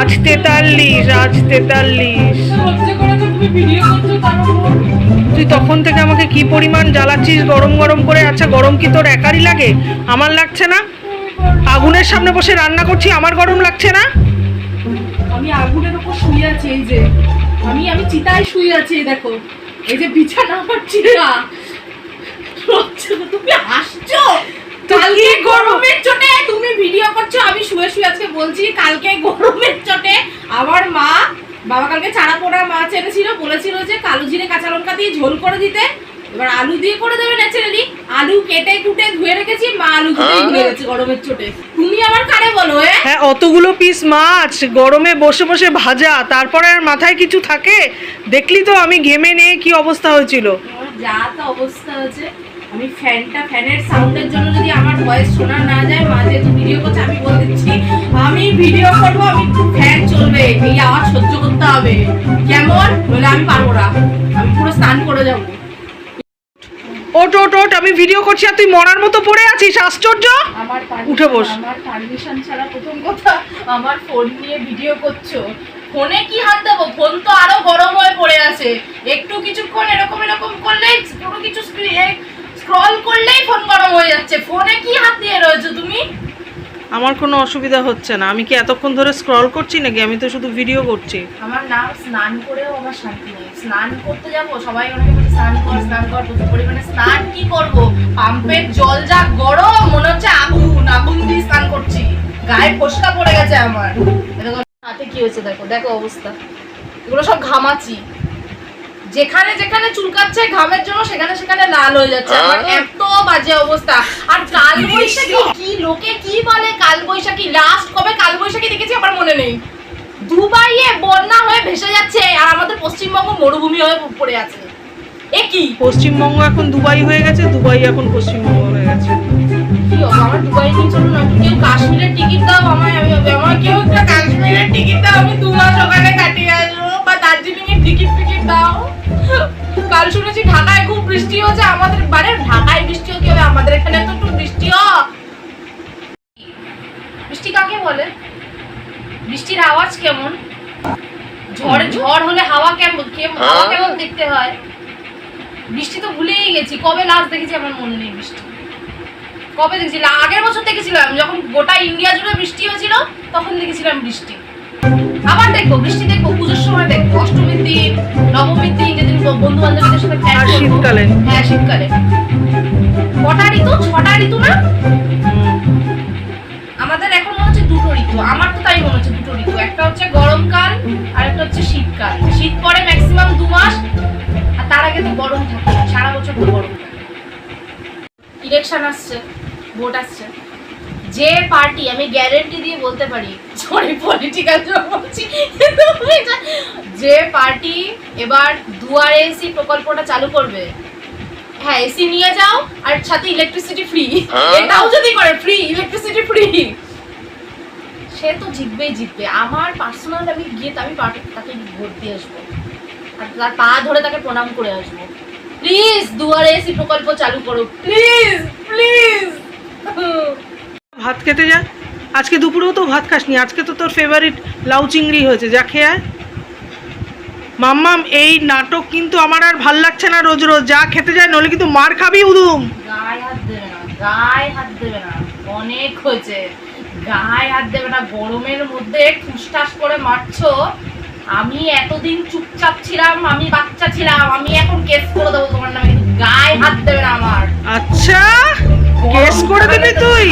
আজ আজ তেতাল্লিশ আজ তেতাল্লিশ তুই তখন থেকে আমাকে কি পরিমাণ জ্বালাচ্ছিস? গরম গরম করে? আচ্ছা গরম কি তোর একারই লাগে? আমার লাগছে না? আগুনের সামনে বসে রান্না করছি, আমার গরম লাগছে না? আমি আগুনের উপর শুয়ে আছি, এই যে। আমি আমি চিতায় শুয়ে আছি দেখো। এই যে বিছানা আমার চিতা তুমি হাসছো কালকে গরমের চোটে তুমি ভিডিও করছ আমি শুয়ে শুয়ে আজকে বলছি কালকে গরমের চোটে আমার মা বাবা কালকে চারা পোড়া মাছ এনেছিল বলেছিল যে কালো জিরে কাঁচা লঙ্কা দিয়ে ঝোল করে দিতে এবার আলু দিয়ে করে দেবে ন্যাচারালি। আলু কেটে কুটে ধুয়ে রেখেছি মা আলু কেটে ভুলে গেছে গরমের চোটে। তুমি আবার কারে বলো হ্যাঁ অতগুলো পিস মাছ গরমে বসে বসে ভাজা তারপরে আর মাথায় কিছু থাকে? দেখলি তো আমি ঘেমে নিয়ে কি অবস্থা হয়েছিল। যা তো অবস্থা হয়েছে আমি ফ্যানটা ফ্যানের সাউন্ডের জন্য যদি আমার ভয়েস শোনা না যায় মা যেহেতু ভিডিও করছে আমি বলে দিচ্ছি আমি ভিডিও করব আমি ফ্যান চলবে এই আওয়াজ সহ্য করতে হবে। কেমন? বলে আমি পারব না আমি পুরো স্নান করে যাব। ওট ওট ওট আমি ভিডিও করছি আর তুই মরার মতো পড়ে আছিস আশ্চর্য? উঠে বস। আমার পারমিশন ছাড়া প্রথম কথা আমার ফোন নিয়ে ভিডিও করছ। ফোনে কি হাত দেবো? ফোন তো আরও গরম হয়ে পড়ে আছে। একটু কিছুক্ষণ এরকম এরকম করলেই কোনো কিছু স্ক্রল করলেই ফোন গরম হয়ে যাচ্ছে। ফোনে কি হাত দিয়ে রয়েছো তুমি? আমার কোনো অসুবিধা হচ্ছে না। আমি কি এতক্ষণ ধরে স্ক্রল করছি নাকি? আমি তো শুধু ভিডিও করছি। আমার নাম স্নান করেও আমার শান্তি নেই। স্নান করতে যাব সবাই অনেকে বলছে স্নান কর স্নান কর প্রচুর পরিমাণে স্নান কি করব? পাম্পের জল যা গরম মনে হচ্ছে আগুন আগুন দিয়ে স্নান করছি। গায়ে ফোসকা পড়ে গেছে আমার। হাতে কি হয়েছে দেখো দেখো অবস্থা। এগুলো সব ঘামাচি। যেখানে যেখানে চুলকাচ্ছে ঘামের জন্য সেখানে সেখানে লাল হয়ে যাচ্ছে। আমার এত বাজে অবস্থা। আর কাল বৈশাখী কি লোকে কি বলে কাল বৈশাখী লাস্ট কবে কাল বৈশাখী দেখেছি আমার মনে নেই। দুবাইয়ে বন্যা হয়ে ভেসে যাচ্ছে আর আমাদের পশ্চিমবঙ্গ মরুভূমি হয়ে পড়ে আছে। এ কি? পশ্চিমবঙ্গ এখন দুবাই হয়ে গেছে দুবাই এখন পশ্চিমবঙ্গ হয়ে গেছে। কি আমার দুবাই নিয়ে চলুন না কেউ কাশ্মীরের টিকিট দাও আমায় আমি আমার কেউ একটা কাশ্মীরের টিকিট দাও আমি দু মাস ওখানে কাটিয়ে আসব বা দার্জিলিং এর টিকিট ফিকিট দাও। কাল শুনেছি ঢাকায় খুব বৃষ্টি হচ্ছে আমাদের বারে ঢাকায় বৃষ্টি হবে আমাদের এখানে তো একটু বৃষ্টি হ। বৃষ্টি কাকে বলে? বৃষ্টির আওয়াজ কেমন? ঝড় ঝড় হলে হাওয়া কেমন? কেমন হাওয়া কেমন দেখতে হয়? বৃষ্টি তো ভুলেই গেছি। কবে লাস্ট দেখেছি আমার মনে নেই বৃষ্টি? কবে দেখেছিলাম আগের বছর দেখেছিলাম যখন গোটা ইন্ডিয়া জুড়ে বৃষ্টি হয়েছিল তখন দেখেছিলাম বৃষ্টি। আবার দেখব বৃষ্টি দেখব পুজোর সময় দেখব। অষ্টমীর দিন নবমীর দিন যেদিন বন্ধু বান্ধবীদের সাথে plan শীতকালে? হ্যাঁ শীতকালে। কটা ঋতু? ছটা ঋতু না? আমাদের এখন মনে হচ্ছে দুটো ঋতু। আমার তাই মনে হচ্ছে দুটো ঋতু। একটা হচ্ছে গরমকাল আর একটা হচ্ছে শীতকাল। শীত পরে ম্যাক্সিমাম দু মাস আর তার আগে তো গরম থাকে। সারা বছর তো গরম। থাকে ইলেকশন আসছে ভোট আসছে। যে পার্টি আমি গ্যারেন্টি দিয়ে বলতে পারি সরি পলিটিক্যাল বলছি যে পার্টি এবার দুয়ারে এসি প্রকল্পটা চালু করবে হ্যাঁ এসি নিয়ে যাও আর সাথে ইলেকট্রিসিটি ফ্রি এটাও যদি করে ফ্রি ইলেকট্রিসিটি ফ্রি সে তো জিতবেই জিতবে। আমার পার্সোনাল আমি গিয়ে আমি তাকে ভোট দিয়ে আসব। আর তার পা ধরে তাকে প্রণাম করে আসব। প্লিজ দুয়ারে এসি প্রকল্প চালু করো। প্লিজ প্লিজ ভাত খেতে যা। আজকে দুপুরেও তো ভাত খাসনি। আজকে তো তোর ফেভারিট লাউ চিংড়ি হয়েছে। যা খেয়ে মাম্মাম এই নাটক কিন্তু আমার আর ভালো লাগছে না রোজ রোজ। যা খেতে যায় নলে কিন্তু মার খাবি উদুম। গায়ে হাত দেবে না গায়ে হাত দেবে না। অনেক হয়েছে। গায়ে হাত দেবে না গরমের মধ্যে ঠুসঠাস করে মারছো। আমি এতদিন চুপচাপ ছিলাম আমি বাচ্চা ছিলাম আমি এখন কেস করে দেবো তোমার নামে। গায়ে হাত দেবে না আমার। আচ্ছা কেস করে দিবি তুই?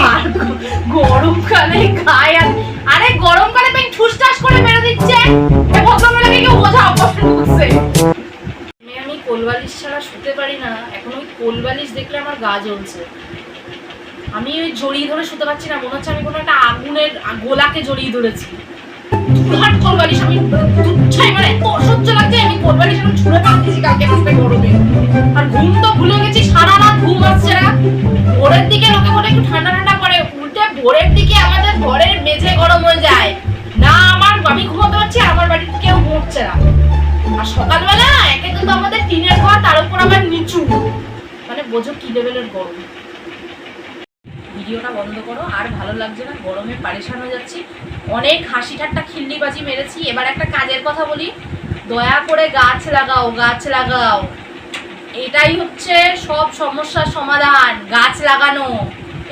গরমকালে গায়ে হাত আরে গরমকালে পেন ঠুসঠাস করে মেরে দিচ্ছে। এ ভদ্রমহিলাকে কেউ বোঝাও কষ্ট আমি আমি কোলবালিশ ছাড়া শুতে পারি না। এখন ওই কোলবালিশ দেখলে আমার গা জ্বলছে। আমি ওই জড়িয়ে ধরে শুতে পারছি না, মনে হচ্ছে আমি কোনো একটা আগুনের গোলাকে জড়িয়ে ধরেছি। দুহাট কোলবালিশ, আমি মানে আমি আর ঘুম তো গেছি, সারা ঘুম আসছে না। ভোরের দিকে ঠান্ডা ঠান্ডা করে, উল্টে ভোরের দিকে আমাদের ঘরের মেঝে গরম হয়ে যায়। না, আমার পারছি আমার বাড়িতে কেউ না। আর সকালবেলা একে কিন্তু আমাদের টিনের ঘর, তার উপর আবার বোঝো কি লেভেলের গরম। ভিডিওটা বন্ধ করো, আর ভালো লাগছে না, গরমে পারেশান হয়ে যাচ্ছি। অনেক হাসি ঠাট্টা খিল্লিবাজি মেরেছি। এবার একটা কাজের কথা বলি। দয়া করে গাছ লাগাও গাছ লাগাও। এটাই হচ্ছে সব সমস্যার সমাধান, গাছ লাগানো।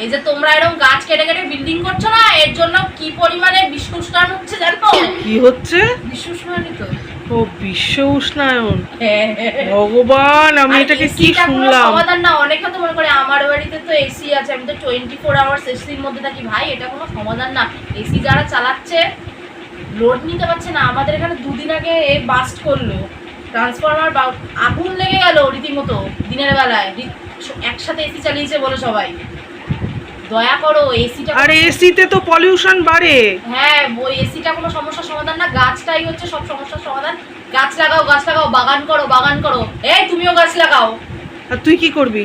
এই যে তোমরা এরকম গাছ কেটে কেটে বিল্ডিং করছ না এর জন্য কি পরিমাণে বিশ্ব উষ্ণায়ন হচ্ছে জানো? কি হচ্ছে? বিশ্ব উষ্ণায়নই তো। ও বিশ্ব উষ্ণায়ন। হ্যাঁ। ভগবান আমি এটাকে কি শুনলাম? সমাধান না অনেকে তো মনে করে আমার বাড়িতে তো এসি আছে আমি তো টোয়েন্টি ফোর আওয়ার্স এসির মধ্যে থাকি। ভাই এটা কোনো সমাধান না। এসি যারা চালাচ্ছে লোড নিতে পারছে না। আমাদের এখানে দুদিন আগে এ বাস্ট করল। ট্রান্সফরমার আগুন লেগে গেল রীতিমতো দিনের বেলায়। একসাথে এসি চালিয়েছে বলে সবাই। দয়া করো এসিটা আর এসিতে তো পলিউশন বাড়ে। হ্যাঁ ওই এসিটা কোনো সমস্যার সমাধান না গাছটাই হচ্ছে সব সমস্যার সমাধান। গাছ লাগাও গাছ লাগাও বাগান করো বাগান করো। এই তুমিও গাছ লাগাও। আর তুই কি করবি?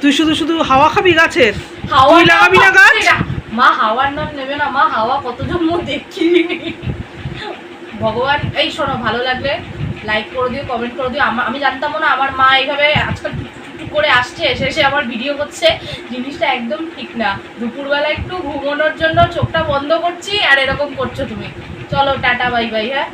তুই শুধু শুধু হাওয়া খাবি গাছের? হাওয়া লাগাবি না গাছ? মা হাওয়ার নাম নেবে না মা হাওয়া কতজন মুখ দেখি ভগবান এই শোনো ভালো লাগলে লাইক করে দিও কমেন্ট করে দিও। আমি জানতাম না আমার মা এইভাবে আজকাল করে আসছে এসে এসে আমার ভিডিও হচ্ছে। জিনিসটা একদম ঠিক না। দুপুরবেলা একটু ঘুমানোর জন্য চোখটা বন্ধ করছি, আর এরকম করছ তুমি। চলো, টাটা বাই বাই হ্যাঁ?